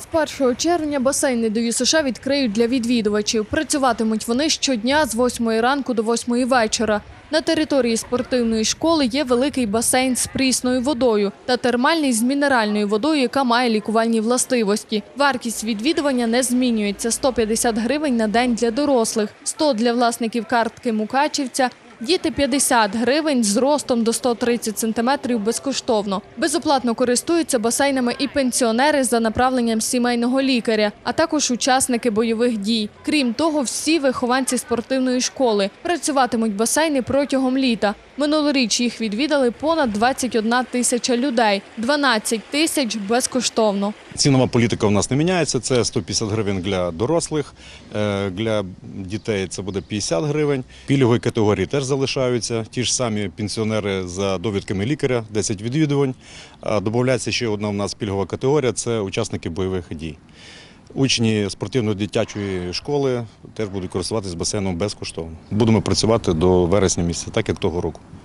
З 1 червня басейни до ЮСШ відкриють для відвідувачів. Працюватимуть вони щодня з 8 ранку до 8 вечора. На території спортивної школи є великий басейн з прісною водою та термальний з мінеральною водою, яка має лікувальні властивості. Вартість відвідування не змінюється – 150 гривень на день для дорослих, 100 для власників картки Мукачівця, Діти 50 гривень з ростом до 130 сантиметрів безкоштовно. Безоплатно користуються басейнами і пенсіонери за направленням сімейного лікаря, а також учасники бойових дій. Крім того, всі вихованці спортивної школи працюватимуть басейни протягом літа. Минулоріч їх відвідали понад 21 тисяча людей, 12 тисяч безкоштовно. Цінова політика у нас не міняється. Це 150 гривень для дорослих, е, для дітей це буде 50 гривень. Пільгової категорії теж залишаються. Ті ж самі пенсіонери за довідками лікаря, 10 відвідувань. Додається ще одна у нас пільгова категорія це учасники бойових дій. Учні спортивно-дитячої школи теж будуть користуватися басейном безкоштовно. Будемо працювати до вересня місяця, так як того року.